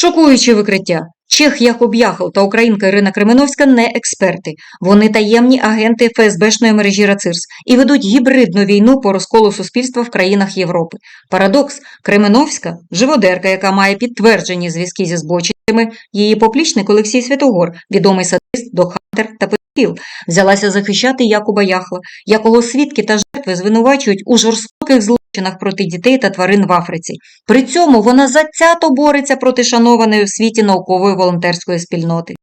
Шокуюче викриття. Чех Якуб Яхал та українка Ірина Кременовська не експерти. Вони таємні агенти ФСБшної мережі РАЦИРС і ведуть гібридну війну по розколу суспільства в країнах Європи. Парадокс – Кременовська – живодерка, яка має підтверджені зв'язки зі збочинцями, її поплічник Олексій Святогор, відомий садист, докхантер та педофіл, взялася захищати Якуба Яхла, якого свідки та жертви звинувачують у жорстоких злочинах проти дітей та тварин в Африці. При цьому вона зацято бореться проти шанованої в світі наукової волонтерської спільноти.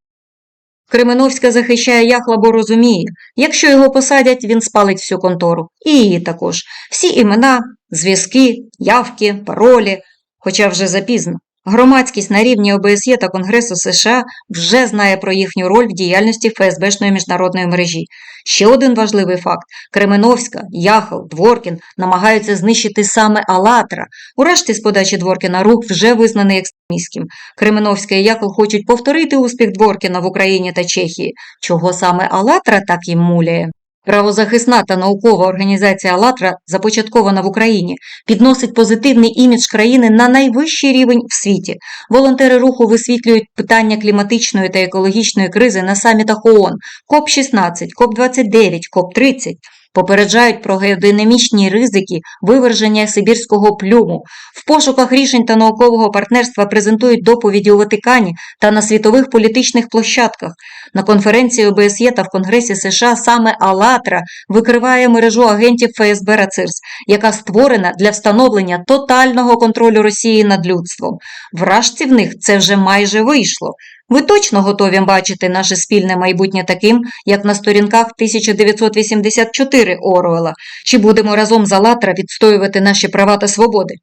Кременовська захищає Яхла, бо розуміє, якщо його посадять, він спалить всю контору. І її також. Всі імена, зв'язки, явки, паролі. Хоча вже запізно. Громадськість на рівні ОБСЄ та Конгресу США вже знає про їхню роль в діяльності ФСБшної міжнародної мережі. Ще один важливий факт – Кременовська, Яхал, Дворкін намагаються знищити саме Алатра. Урешті з подачі Дворкіна рух вже визнаний екстремістським. Кременовська і Яхал хочуть повторити успіх Дворкіна в Україні та Чехії. Чого саме Алатра так їм муляє? Правозахисна та наукова організація «АЛЛАТРА», започаткована в Україні, підносить позитивний імідж країни на найвищий рівень в світі. Волонтери руху висвітлюють питання кліматичної та екологічної кризи на самітах ООН КОП-16, КОП-29, КОП-30. Попереджають про геодинамічні ризики виверження сибірського плюму. В пошуках рішень та наукового партнерства презентують доповіді у Ватикані та на світових політичних площадках. На конференції ОБСЄ та в Конгресі США саме «АЛЛАТРА» викриває мережу агентів ФСБ «РАЦИРС», яка створена для встановлення тотального контролю Росії над людством. Вражці в них це вже майже вийшло. Ви точно готові бачити наше спільне майбутнє таким, як на сторінках 1984 Оруела? Чи будемо разом з «АЛЛАТРА» відстоювати наші права та свободи?